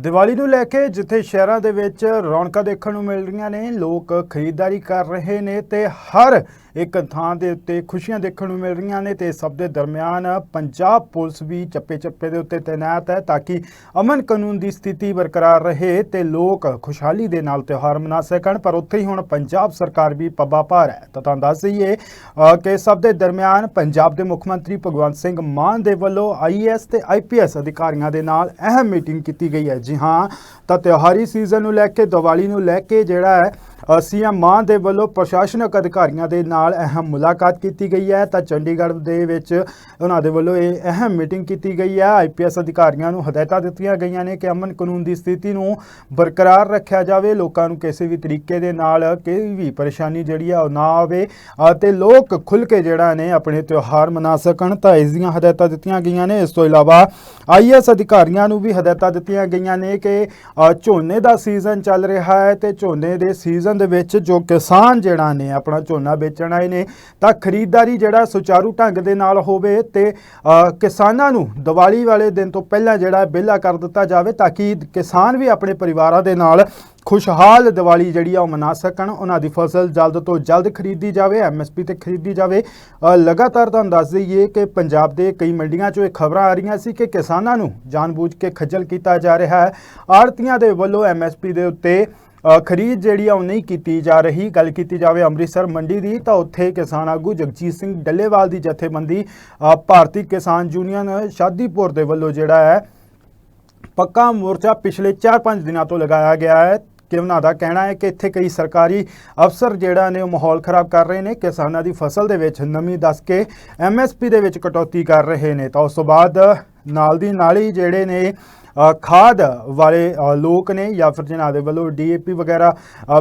ਦੀਵਾਲੀ ਨੂੰ ਲੈ ਕੇ ਜਿੱਥੇ ਸ਼ਹਿਰਾਂ ਦੇ ਵਿੱਚ ਰੌਣਕਾਂ ਦੇਖਣ ਨੂੰ ਮਿਲ ਰਹੀਆਂ ਨੇ, ਲੋਕ ਖਰੀਦਦਾਰੀ ਕਰ ਰਹੇ ਨੇ ਤੇ ਹਰ ਇੱਕ ਥਾਂ ਦੇ ਉੱਤੇ ਖੁਸ਼ੀਆਂ ਦੇਖਣ ਨੂੰ ਮਿਲ ਰਹੀਆਂ ਨੇ ਤੇ ਸਭ ਦੇ ਦਰਮਿਆਨ ਪੰਜਾਬ ਪੁਲਿਸ ਵੀ ਚੱਪੇ-ਚੱਪੇ ਦੇ ਉੱਤੇ ਤਾਇਨਾਤ ਹੈ ਤਾਂ ਕਿ ਅਮਨ ਕਾਨੂੰਨ ਦੀ ਸਥਿਤੀ ਬਰਕਰਾਰ ਰਹੇ ਤੇ ਲੋਕ ਖੁਸ਼ਹਾਲੀ ਦੇ ਨਾਲ ਤਿਉਹਾਰ ਮਨਾ ਸਕਣ, ਪਰ ਉੱਥੇ ਹੀ ਹੁਣ ਪੰਜਾਬ ਸਰਕਾਰ ਵੀ ਪੱਬਾ ਭਾਰ ਹੈ। ਤਾਂ ਤੁਹਾਨੂੰ ਦੱਸ ਦਈਏ ਕਿ ਸਭ ਦੇ ਦਰਮਿਆਨ ਪੰਜਾਬ ਦੇ ਮੁੱਖ ਮੰਤਰੀ ਭਗਵੰਤ ਸਿੰਘ ਮਾਨ ਦੇ ਵੱਲੋਂ ਆਈਐਸ ਤੇ ਆਈਪੀਐਸ ਅਧਿਕਾਰੀਆਂ ਦੇ ਨਾਲ ਅਹਿਮ ਮੀਟਿੰਗ ਕੀਤੀ ਗਈ ਹੈ ਜੀ ਹਾਂ, ਤਾਂ ਤਿਉਹਾਰੀ ਸੀਜ਼ਨ ਨੂੰ ਲੈ ਕੇ, ਦੀਵਾਲੀ ਨੂੰ ਲੈ ਕੇ ਜਿਹੜਾ ਹੈ ਸੀਐਮ ਮਾਨ ਦੇ ਵੱਲੋਂ ਪ੍ਰਸ਼ਾਸਨਿਕ ਅਧਿਕਾਰੀਆਂ ਦੇ ਨਾਲ ਅਹਿਮ ਮੁਲਾਕਾਤ ਕੀਤੀ ਗਈ ਹੈ। ਤਾਂ ਚੰਡੀਗੜ੍ਹ ਦੇ ਵਿੱਚ ਉਹਨਾਂ ਦੇ ਵੱਲੋਂ ਇਹ ਅਹਿਮ ਮੀਟਿੰਗ ਕੀਤੀ ਗਈ ਹੈ। ਆਈਪੀਐਸ ਅਧਿਕਾਰੀਆਂ ਨੂੰ ਹਦਾਇਤਾਂ ਦਿੱਤੀਆਂ ਗਈਆਂ ਨੇ ਕਿ ਅਮਨ ਕਾਨੂੰਨ ਦੀ ਸਥਿਤੀ ਨੂੰ ਬਰਕਰਾਰ ਰੱਖਿਆ ਜਾਵੇ। ਲੋਕਾਂ ਨੂੰ ਕਿਸੇ ਵੀ ਤਰੀਕੇ ਦੇ ਨਾਲ ਕੋਈ ਵੀ ਪਰੇਸ਼ਾਨੀ ਜਿਹੜੀ ਆ, ਉਹ ਨਾ ਆਵੇ। ਅਤੇ ਲੋਕ ਖੁੱਲ ਕੇ ਜਿਹੜਾ ਨੇ ਆਪਣੇ ਤਿਉਹਾਰ ਮਨਾ ਸਕਣ, ਤਾਂ ਇਸ ਦੀਆਂ ਹਦਾਇਤਾਂ ਦਿੱਤੀਆਂ ਗਈਆਂ ਨੇ। ਇਸ ਤੋਂ ਇਲਾਵਾ ਆਈਐਸ ਅਧਿਕਾਰੀਆਂ ਨੂੰ ਵੀ ਹਦਾਇਤਾਂ ਦਿੱਤੀਆਂ ਗਈਆਂ ਨੇ ਕਿ ਝੋਨੇ ਦਾ ਸੀਜ਼ਨ ਚੱਲ ਰਿਹਾ ਹੈ ਤੇ ਝੋਨੇ ਦੇ ਸੀਜ਼ਨ ਦੇ ਵਿੱਚ ਜੋ ਕਿਸਾਨ ਜਿਹੜਾ ਨੇ, ਆਪਣਾ ਝੋਨਾ ਵੇਚਣ ਆਏ ਨੇ, ਤਾਂ ਖਰੀਦਦਾਰੀ ਜਿਹੜਾ ਸੁਚਾਰੂ ਢੰਗ ਦੇ ਨਾਲ ਹੋਵੇ ਤੇ ਕਿਸਾਨਾਂ ਨੂੰ ਦੀਵਾਲੀ ਵਾਲੇ ਦਿਨ ਤੋਂ ਪਹਿਲਾਂ ਜਿਹੜਾ ਬਿੱਲਾ ਕਰ ਦਿੱਤਾ ਜਾਵੇ ਤਾਂ ਕਿ ਕਿਸਾਨ ਵੀ ਆਪਣੇ ਪਰਿਵਾਰਾਂ ਦੇ ਨਾਲ ਖੁਸ਼ਹਾਲ ਦੀਵਾਲੀ ਜਿਹੜੀ ਆ ਉਹ ਮਨਾ ਸਕਣ। ਉਹਨਾਂ ਦੀ ਫਸਲ ਜਲਦ ਤੋਂ ਜਲਦ ਖਰੀਦੀ ਜਾਵੇ ਐਮਐਸਪੀ ਤੇ ਖਰੀਦੀ ਜਾਵੇ। ਲਗਾਤਾਰ ਤੁਹਾਨੂੰ ਦੱਸ ਦਈਏ ਕਿ ਪੰਜਾਬ ਦੇ ਕਈ ਮੰਡੀਆਂ 'ਚੋਂ ਇਹ ਖਬਰਾਂ ਆ ਰਹੀਆਂ ਸੀ ਕਿ ਕਿਸਾਨਾਂ ਨੂੰ ਜਾਣਬੁੱਝ ਕੇ ਖੱਜਲ ਕੀਤਾ ਜਾ ਰਿਹਾ ਹੈ। ਆੜਤੀਆਂ ਦੇ ਵੱਲੋਂ ਐਮਐਸਪੀ ਦੇ ਉੱਤੇ ਖਰੀਦ ਜਿਹੜੀ ਆ ਉਹ ਨਹੀਂ ਕੀਤੀ ਜਾ ਰਹੀ। ਗੱਲ ਕੀਤੀ ਜਾਵੇ ਅੰਮ੍ਰਿਤਸਰ ਮੰਡੀ ਦੀ, ਤਾਂ ਉੱਥੇ ਕਿਸਾਨ ਆਗੂ ਜਗਜੀਤ ਸਿੰਘ ਡੱਲੇਵਾਲ ਦੀ ਜਥੇਬੰਦੀ ਭਾਰਤੀ ਕਿਸਾਨ ਯੂਨੀਅਨ ਸ਼ਾਦੀਪੁਰ ਦੇ ਵੱਲੋਂ ਜਿਹੜਾ ਹੈ, ਪੱਕਾ ਮੋਰਚਾ ਪਿਛਲੇ 4-5 ਦਿਨਾਂ ਤੋਂ ਲਗਾਇਆ ਗਿਆ ਹੈ। ਕਿ ਉਹਨਾਂ ਦਾ ਕਹਿਣਾ ਹੈ ਕਿ ਇੱਥੇ ਕਈ ਸਰਕਾਰੀ ਅਫਸਰ ਜਿਹੜਾ ਨੇ ਉਹ ਮਾਹੌਲ ਖਰਾਬ ਕਰ ਰਹੇ ਨੇ, ਕਿਸਾਨਾਂ ਦੀ ਫਸਲ ਦੇ ਵਿੱਚ ਨਮੀ ਦੱਸ ਕੇ ਐਮਐਸਪੀ ਦੇ ਵਿੱਚ ਕਟੌਤੀ ਕਰ ਰਹੇ ਨੇ। ਤਾਂ ਉਸ ਤੋਂ ਬਾਅਦ ਨਾਲ ਦੀ ਨਾਲ ਹੀ ਜਿਹੜੇ ਨੇ ਖਾਦ ਵਾਲੇ ਲੋਕ ਨੇ ਜਾਂ ਫਿਰ ਜਿਨ੍ਹਾਂ ਦੇ ਵੱਲੋਂ ਡੀਏਪੀ ਵਗੈਰਾ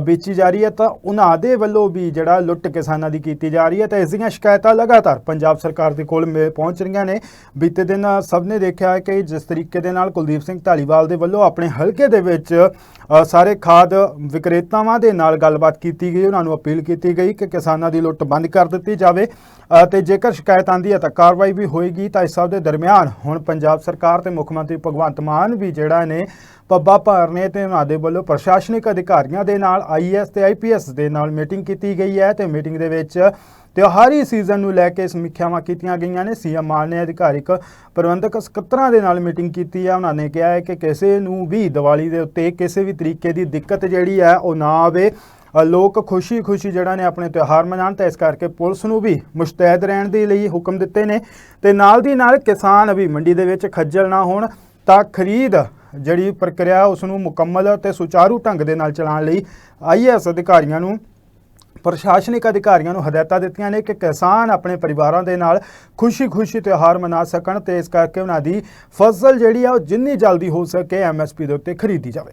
ਵੇਚੀ ਜਾ ਰਹੀ ਹੈ ਤਾਂ ਉਹਨਾਂ ਦੇ ਵੱਲੋਂ ਵੀ ਜਿਹੜਾ ਲੁੱਟ ਕਿਸਾਨਾਂ ਦੀ ਕੀਤੀ ਜਾ ਰਹੀ ਹੈ। ਤਾਂ ਇਸ ਦੀਆਂ ਸ਼ਿਕਾਇਤਾਂ ਲਗਾਤਾਰ ਪੰਜਾਬ ਸਰਕਾਰ ਦੇ ਕੋਲ ਮੇ- ਪਹੁੰਚ ਰਹੀਆਂ ਨੇ। ਬੀਤੇ ਦਿਨ ਸਭ ਨੇ ਦੇਖਿਆ ਹੈ ਕਿ ਜਿਸ ਤਰੀਕੇ ਦੇ ਨਾਲ ਕੁਲਦੀਪ ਸਿੰਘ ਢਾਲੀਵਾਲ ਦੇ ਵੱਲੋਂ ਆਪਣੇ ਹਲਕੇ ਦੇ ਵਿੱਚ ਸਾਰੇ ਖਾਦ ਵਿਕਰੇਤਾਵਾਂ ਦੇ ਨਾਲ ਗੱਲਬਾਤ ਕੀਤੀ ਗਈ। ਉਹਨਾਂ ਨੂੰ ਅਪੀਲ ਕੀਤੀ ਗਈ ਕਿ ਕਿਸਾਨਾਂ ਦੀ ਲੁੱਟ ਬੰਦ ਕਰ ਦਿੱਤੀ ਜਾਵੇ ਅ, ਤੇ ਜੇਕਰ ਸ਼ਿਕਾਇਤ ਆਂਦੀ ਹੈ ਤਾਂ ਕਾਰਵਾਈ ਵੀ ਹੋਏਗੀ। ਤਾਂ ਇਸ ਸਭ ਦੇ ਦਰਮਿਆਨ ਹੁਣ ਪੰਜਾਬ ਸਰਕਾਰ ਤੇ ਮੁੱਖ ਮੰਤਰੀ ਭਗਵੰਤ ਮਾਨ ਵੀ ਜਿਹੜਾ ਨੇ ਪੱਬਾ ਭਾਰ ਨੇ ਤੇ ਉਹਨਾਂ ਦੇ ਵੱਲੋਂ ਪ੍ਰਸ਼ਾਸਨਿਕ ਅਧਿਕਾਰੀਆਂ ਦੇ ਨਾਲ ਆਈਐਸ ਤੇ ਆਈਪੀਐਸ ਦੇ ਨਾਲ ਮੀਟਿੰਗ ਕੀਤੀ ਗਈ ਹੈ ਤੇ ਮੀਟਿੰਗ ਦੇ ਵਿੱਚ ਤਿਉਹਾਰੀ ਸੀਜ਼ਨ ਨੂੰ ਲੈ ਕੇ ਸਮੀਖਿਆਵਾਂ ਕੀਤੀਆਂ ਗਈਆਂ ਨੇ। ਸੀਐਮ ਮਾਨ ਨੇ ਅਧਿਕਾਰਿਕ ਪ੍ਰਬੰਧਕ ਸਕੱਤਰਾਂ ਦੇ ਨਾਲ ਮੀਟਿੰਗ ਕੀਤੀ ਹੈ। ਉਹਨਾਂ ਨੇ ਕਿਹਾ ਹੈ ਕਿ ਕਿਸੇ ਨੂੰ ਵੀ ਦੀਵਾਲੀ ਦੇ ਉੱਤੇ ਕਿਸੇ ਵੀ ਤਰੀਕੇ ਦੀ ਦਿੱਕਤ ਜਿਹੜੀ ਹੈ, ਉਹ ਨਾ ਆਵੇ। ਲੋਕ ਖੁਸ਼ੀ-ਖੁਸ਼ੀ ਜਿਹੜਾ ਨੇ ਆਪਣੇ ਤਿਉਹਾਰ ਮਨਾਉਣ ਤਾਂ ਇਸ ਕਰਕੇ ਪੁਲਿਸ ਨੂੰ ਵੀ ਮੁਸ਼ਤੈਦ ਰਹਿਣ ਦੇ ਲਈ ਹੁਕਮ ਦਿੱਤੇ ਨੇ। ਤੇ ਨਾਲ ਦੀ ਨਾਲ ਕਿਸਾਨ ਵੀ ਮੰਡੀ ਦੇ ਵਿੱਚ ਖੱਜਲ ਨਾ ਹੋਣ। ਤਾਂ ਖਰੀਦ ਜਿਹੜੀ ਪ੍ਰਕਿਰਿਆ ਉਸ ਨੂੰ ਮੁਕੰਮਲ ਤੇ ਸੁਚਾਰੂ ਢੰਗ ਦੇ ਨਾਲ ਚਲਾਉਣ ਲਈ ਆਈਐਸ ਅਧਿਕਾਰੀਆਂ ਨੂੰ, ਪ੍ਰਸ਼ਾਸਨਿਕ ਅਧਿਕਾਰੀਆਂ ਨੂੰ ਹਦਾਇਤਾਂ ਦਿੱਤੀਆਂ ਨੇ ਕਿ ਕਿਸਾਨ ਆਪਣੇ ਪਰਿਵਾਰਾਂ ਦੇ ਨਾਲ ਖੁਸ਼ੀ-ਖੁਸ਼ੀ ਤਿਉਹਾਰ ਮਨਾ ਸਕਣ ਤੇ ਇਸ ਕਰਕੇ ਉਹਨਾਂ ਦੀ ਫਸਲ ਜਿਹੜੀ ਆ, ਉਹ ਜਿੰਨੀ ਜਲਦੀ ਹੋ ਸਕੇ ਐਮਐਸਪੀ ਦੇ ਉੱਤੇ ਖਰੀਦੀ ਜਾਵੇ।